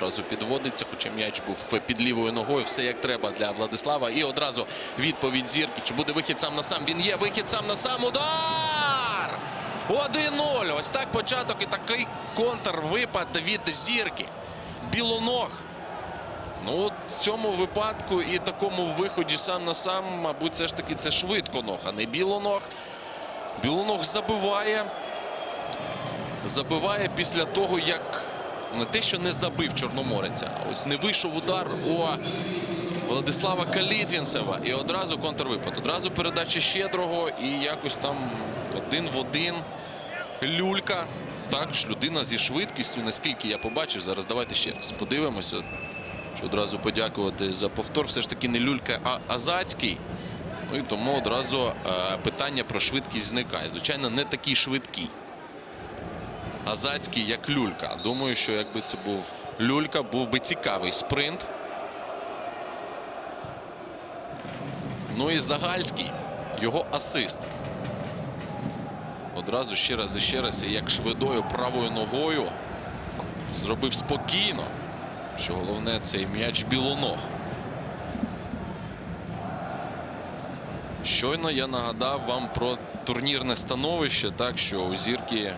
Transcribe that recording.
одразу підводиться, хоча м'яч був під лівою ногою. Все як треба для Владислава. І одразу відповідь зірки. Чи буде вихід сам на сам? Він є. Вихід сам на сам. Удар! 1-0. Ось так початок і такий контрвипад від зірки. Білоног. Ну, в цьому випадку і такому виході сам на сам, мабуть, все ж таки це швидко ног, а не білоног. Білоног забиває. Забиває після того, як не те, що не забив Чорномореця, а ось не вийшов удар у Владислава Калітвінцева. І одразу контрвипад. Одразу передача щедрого і якось там один в один. Люлька. Також людина зі швидкістю, наскільки я побачив. Зараз давайте ще раз подивимося. Що одразу подякувати за повтор. Все ж таки не Люлька, а Азацький. Ну і тому одразу е, питання про швидкість зникає. Звичайно, не такий швидкий. Азацький, як Люлька. Думаю, що якби це був Люлька, був би цікавий спринт. Ну і Загальський, його асист. Одразу ще раз і ще раз, і як швидою правою ногою зробив спокійно. Що головне, цей м'яч білоног. Щойно я нагадав вам про турнірне становище, так що у зірки